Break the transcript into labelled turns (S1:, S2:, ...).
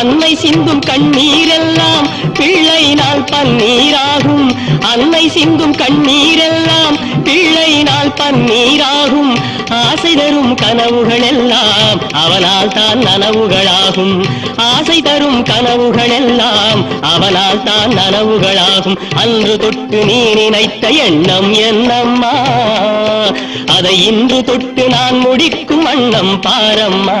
S1: அன்னை சிந்தும் கண்ணீரெல்லாம் பிள்ளையினால் பன்னீராகும் அன்னை சிந்தும் கண்ணீரெல்லாம் பிள்ளையினால் பன்னீராகும் ஆசை தரும் கனவுகள் எல்லாம் அவனால் தான் நனவுகளாகும். ஆசை தரும் கனவுகள் எல்லாம் அவனால் தான் நனவுகளாகும். அன்று தொட்டு நீ நினைத்த எண்ணம் என்னம்மா? அதை இன்று தொட்டு நான் முடிக்கும் வண்ணம் பாரம்மா?